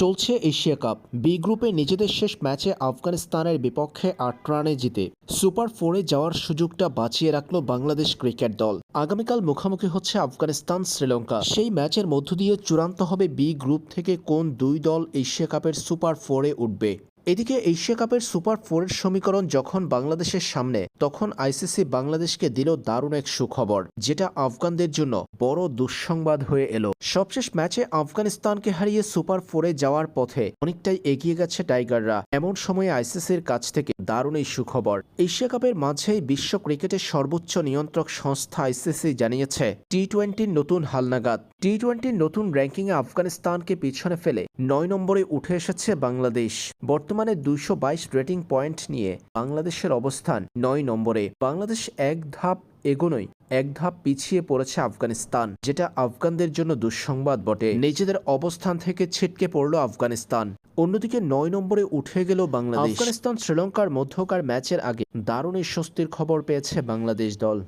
চলছে Asia cup. B গ্রুপে নিজেদের শেষ ম্যাচে আফগানিস্তানের বিপক্ষে আট রানে জিতে সুপার ফোরে যাওয়ার সুযোগটা বাঁচিয়ে রাখল বাংলাদেশ ক্রিকেট দল। আগামীকাল মুখোমুখি হচ্ছে আফগানিস্তান, শ্রীলঙ্কা। সেই ম্যাচের মধ্য দিয়ে চূড়ান্ত হবে বি গ্রুপ থেকে কোন দুই দল এশিয়া কাপের সুপার ফোরে উঠবে। এদিকে এশিয়া কাপের সুপার ফোরের সমীকরণ যখন বাংলাদেশের সামনে, তখন আইসিসি বাংলাদেশকে দিল দারুণ এক সুখবর, যেটা আফগানদের জন্য বড় দুঃসংবাদ হয়ে এলো। সবশেষ ম্যাচে আফগানিস্তানকে হারিয়ে সুপার ফোরে যাওয়ার পথে অনেকটাই এগিয়ে গেছে টাইগাররা। এমন সময়ে আইসিসির কাছ থেকে দারুণ এই সুখবর। এশিয়া কাপের মাঝেই বিশ্ব ক্রিকেটের সর্বোচ্চ নিয়ন্ত্রক সংস্থা আইসিসি জানিয়েছে টি টোয়েন্টির নতুন হালনাগাদ। টি টোয়েন্টির নতুন র্যাঙ্কিংয়ে আফগানিস্তানকে পিছনে ফেলে নয় নম্বরে উঠে এসেছে বাংলাদেশ। বর্তমানে দুইশো বাইশ রেটিং পয়েন্ট নিয়ে বাংলাদেশের অবস্থান নয় নম্বরে। বাংলাদেশ এক ধাপ এগোনোই এক ধাপ পিছিয়ে পড়েছে আফগানিস্তান, যেটা আফগানদের জন্য দুঃসংবাদ বটে। নিজেদের অবস্থান থেকে ছিটকে পড়ল আফগানিস্তান। অন্যদিকে নয় নম্বরে উঠে গেল বাংলাদেশ। আফগানিস্তান, শ্রীলঙ্কার মধ্যকার ম্যাচের আগে দারুণ স্বস্তির খবর পেয়েছে বাংলাদেশ দল।